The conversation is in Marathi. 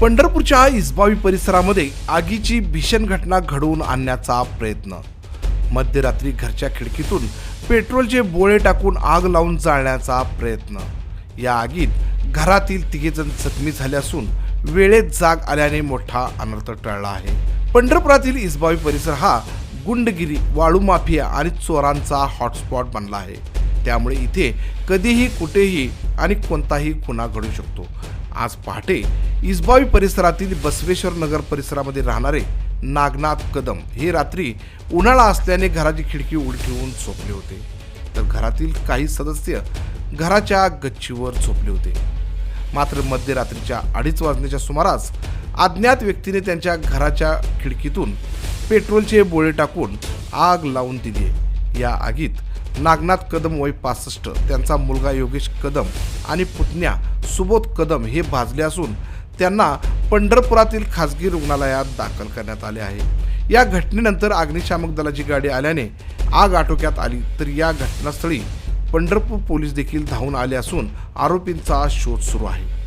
पंढरपूरच्या इस्बावी परिसरामध्ये आगीची भीषण घटना घडवून आणण्याचा प्रयत्न. मध्यरात्री घरच्या खिडकीतून पेट्रोलचे बोळे टाकून आग लावून जाळण्याचा प्रयत्न. या आगीत घरातील तिघेजण जखमी झाले असून वेळेत जाग आल्याने मोठा अनर्थ टळला आहे. पंढरपुरातील इस्बावी परिसर हा गुंडगिरी वाळू माफिया आणि चोरांचा हॉटस्पॉट बनला आहे. त्यामुळे इथे कधीही कुठेही आणि कोणताही गुन्हा घडू शकतो. आज पहाटे इस्बावी परिसरातील बसवेश्वर नगर परिसरामध्ये राहणारे नागनाथ कदम हे रात्री उन्हाळा असल्याने घराची खिडकी उडी ठेवून झोपले होते तर घरातील काही सदस्य घराच्या गच्चीवर झोपले होते मात्र मध्यरात्रीच्या अडीच वाजण्याच्या सुमारास अज्ञात व्यक्तीने त्यांच्या घराच्या खिडकीतून पेट्रोलचे बोळे टाकून आग लावून दिली आहे. या आगीत नागनाथ कदम वय पासष्ट त्यांचा मुलगा योगेश कदम आणि पुतण्या सुबोध कदम हे भाजले असून त्यांना पंढरपुरातील खासगी रुग्णालयात दाखल करण्यात आले आहे. या घटनेनंतर अग्निशामक दलाची गाडी आल्याने आग आटोक्यात आली तर या घटनास्थळी पंढरपूर पोलीस देखील धावून आले असून आरोपींचा शोध सुरू आहे.